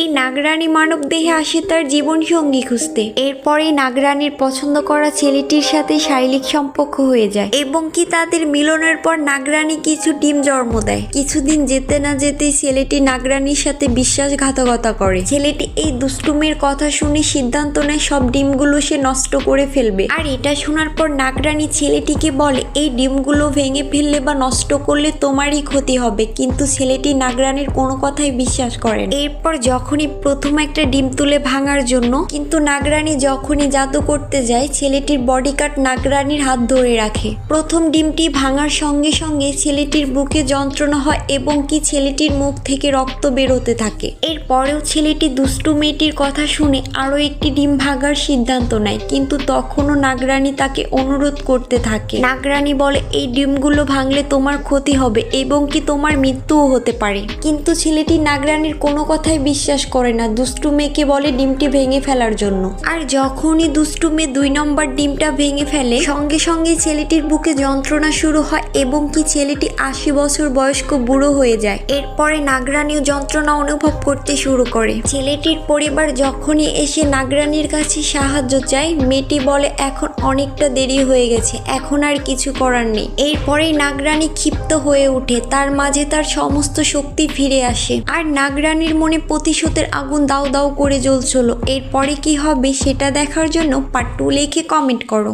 এই নাগরানী মানব দেহে আসে তার জীবন সঙ্গী খুঁজতে। এরপরে নাগরানীর পছন্দ করা ছেলেটির সাথে শারীরিক সম্পর্ক হয়ে যায় এবং কি তাদের মিলনের পর নাগরানী কিছু ডিম জন্ম দেয়। কিছুদিন যেতে না যেতেই ছেলেটি নাগরানীর সাথে বিশ্বাসঘাতকতা করে। ছেলেটি এই দুষ্টুমির কথা শুনে সিদ্ধান্ত নেয় সব ডিমগুলো সে নষ্ট করে ফেলবে। আর এটা শোনার পর নাগরানী ছেলেটিকে বলে, এই ডিমগুলো ভেঙে ফেললে বা নষ্ট করলে তোমারই ক্ষতি হবে। কিন্তু ছেলেটি নাগরানীর কোনো কথাই বিশ্বাস করে এরপর এরপর যখনই প্রথম একটা ডিম তুলে ভাঙার জন্য, কিন্তু নাগরানী যখনই জাদু করতে যায়, ছেলেটির বডি কাট নাগরানীর হাত ধরে রাখে। প্রথম ডিমটি ভাঙার সঙ্গে সঙ্গে ছেলেটির বুকে যন্ত্রণা হয় এবং কি ছেলেটির মুখ থেকে রক্ত বেরোতে থাকে। এরপরেও ছেলেটি দুষ্টু মেয়েটির কথা শুনে আরও একটি ডিম ভাঙার সিদ্ধান্ত নেয়, কিন্তু তখনও নাগরানী তাকে অনুরোধ করতে থাকে। নাগরানী বলে, এই ডিমগুলো ভাঙলে তোমার ক্ষতি হবে এবং কি তোমার মৃত্যুও হতে পারে। কিন্তু ছেলেটি নাগরানীর কোনো কথাই বিশ্বাস করে না দুষ্টু মেয়েকে বলে ডিমটি ভেঙে ফেলার জন্য। আর যখনই দুষ্টু মেয়ে দুই নম্বর ডিমটা ভেঙে ফেলে, সঙ্গে সঙ্গে ছেলেটির বুকে যন্ত্রণা শুরু হয় এবং কি ছেলেটি আশি বছর বয়স্ক বুড়ো হয়ে যায়। এরপরে নাগরানীও যন্ত্রণা অনুভব করতে শুরু করে। ছেলেটির পরিবার যখনই এসে নাগরানীর কাছে সাহায্য চায়, মেয়েটি বলে, এখন অনেকটা দেরি হয়ে গেছে, এখন আর কিছু করার নেই। এরপরেই নাগরানী ক্ষিপ্ত হয়ে ওঠে, তার মাঝে তার সমস্ত শক্তি ফিরে আসে। আর নাগরানীর মনে প্রতিশোধের আগুন দাও দাও করে জ্বলছিল। এরপরে কি হবে সেটা দেখার জন্য পার্ট টু লিখে কমেন্ট করো।